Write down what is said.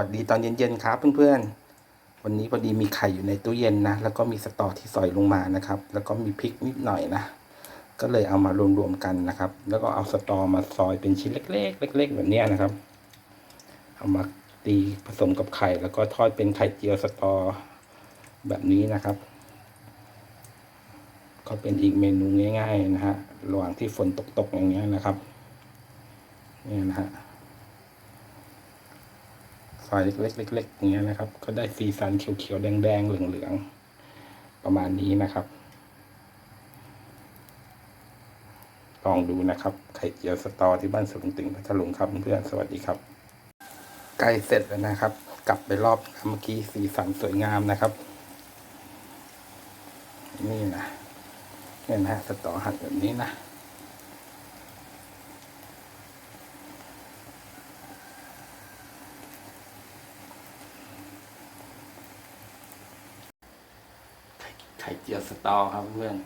วัสดีตอนเย็นๆครับเพื่อนๆ วันนี้พอดีมีไข่อยู่ในตู้เย็นนะ แล้วก็มีสตอที่ซอยลงมานะครับ แล้วก็มีพริกนิดหน่อยนะ ก็เลยเอามารวมๆกันนะครับ แล้วก็เอาสตอมาซอยเป็นชิ้นเล็กๆเล็กๆแบบนี้นะครับ เอามาตีผสมกับไข่ แล้วก็ทอดเป็นไข่เจียวสตอแบบนี้นะครับ ก็เป็นอีกเมนูง่าย ๆ นะฮะ ระหว่างที่ฝนตกๆอย่างเงี้ยนะครับเนี่ยนะฮะ ซอยเล็กๆๆอย่างเงี้ยนะครับ ก็ได้สีสันเขียวๆแดงๆเหลืองๆประมาณนี้นะครับลองดูนะครับ ไข่เจียวสตอที่บ้านสวนติ่งพัทลุงครับเพื่อนสวัสดีครับใกล้เสร็จแล้วนะครับ กลับไปรอบเมื่อกี้สีสันสวยงามนะครับ นี่นะเนี่ยนะฮะสตอหั่นแบบนี้นะ ไข่เจียวสตอครับเพื่อน